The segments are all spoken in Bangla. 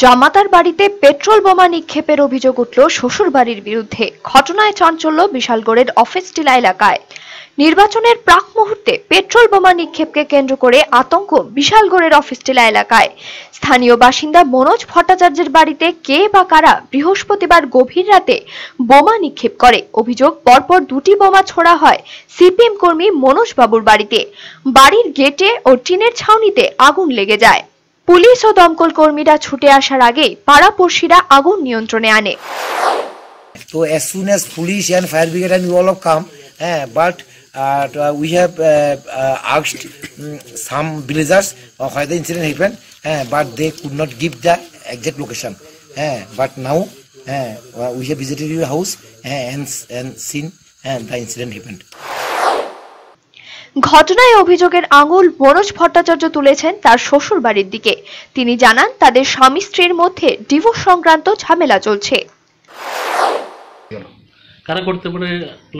জামাতার বাড়িতে পেট্রোল বোমা নিক্ষেপের অভিযোগ উঠল শ্বশুর বাড়ির বিরুদ্ধে। ঘটনায় চাঞ্চল্য বিশালগড়ের অফিস টিলা এলাকায়। নির্বাচনের প্রাক মুহূর্তে পেট্রোল বোমা নিক্ষেপকে কেন্দ্র করে আতঙ্ক বিশালগড়ের অফিস টিলা এলাকায়। স্থানীয় বাসিন্দা মনোজ ভট্টাচার্যের বাড়িতে কে বা কারা বৃহস্পতিবার গভীর রাতে বোমা নিক্ষেপ করে? অভিযোগ, পরপর দুটি বোমা ছোড়া হয় সিপিএম কর্মী মনোজ বাবুর বাড়িতে। বাড়ির গেটে ও টিনের ছাউনিতে আগুন লেগে যায়। পুলিশ ও দমকল কর্মীরা ছুটে আসার আগে পাড়াপড়শিরা আগুন নিয়ন্ত্রণে আনে। তো as soon as police and fire brigade and all of come হ্যাঁ but we have asked some villagers how the incident happen হ্যাঁ but they could not give the exact location হ্যাঁ বাট নাও হ্যাঁ we have visited your house হ্যাঁ এন্ড অ্যান্ড সিন হ্যাঁ দ্য ইনসিডেন্ট হ্যাপেন্ড ঘটনায় অভিযোগের আঙুল মনোজ ভট্টাচার্য তুলেছেন তার শ্বশুর বাড়ির দিকে। তিনি জানান তাদের স্বামী স্ত্রীর মধ্যে ডিভোর্স সংক্রান্ত ঝামেলা চলছে। কারা করতে পারে?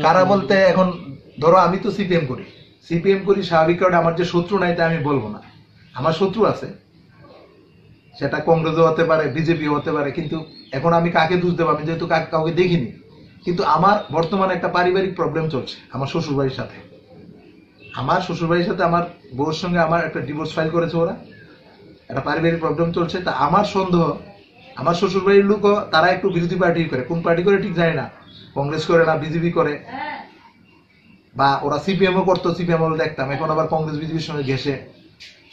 কারা বলতে এখন ধরো আমি তো সিপিএম করি। সিপিএম করি স্বাভাবিক কারণে আমার যে শত্রু নাই তা আমি বলব না। আমার শত্রু আছে। সেটা কংগ্রেসও হতে পারে বিজেপিও হতে পারে কিন্তু এখন আমি কাকে দোষ দেবো? আমি যেহেতু কাকে কাউকে দেখিনি। কিন্তু আমার বর্তমানে একটা পারিবারিক প্রবলেম চলছে আমার শ্বশুরবাড়ির সাথে। আমার শ্বশুরবাড়ির সাথে আমার বউর সঙ্গে আমার একটা ডিভোর্স ফাইল করেছে ওরা। একটা পারিবারিক প্রবলেম চলছে, তা আমার সন্দেহ, আমার শ্বশুরবাড়ির লোকও তারা একটু বিরোধী পার্টি করে। কোন পার্টি করে ঠিক জানি না। কংগ্রেস করে না, বিজেপি করে। বা ওরা সিপিএমও করতো সিপিএম দেখতাম। এখন আবার কংগ্রেস, বিজেপির সঙ্গে ঘেসে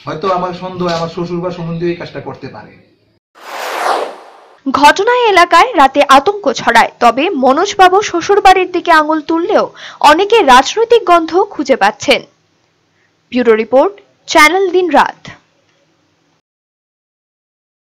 হয়তো আমার সন্দেহ, আমার শ্বশুর বা সম্বন্ধীয় এই কাজটা করতে পারে। ঘটনায় এলাকায় রাতে আতঙ্ক ছড়ায়, তবে মনোজবাবু শ্বশুর বাড়ির দিকে আঙুল তুললেও অনেকে রাজনৈতিক গন্ধ খুঁজে পাচ্ছেন। ব্যুরো রিপোর্ট, চ্যানেল দিন রাত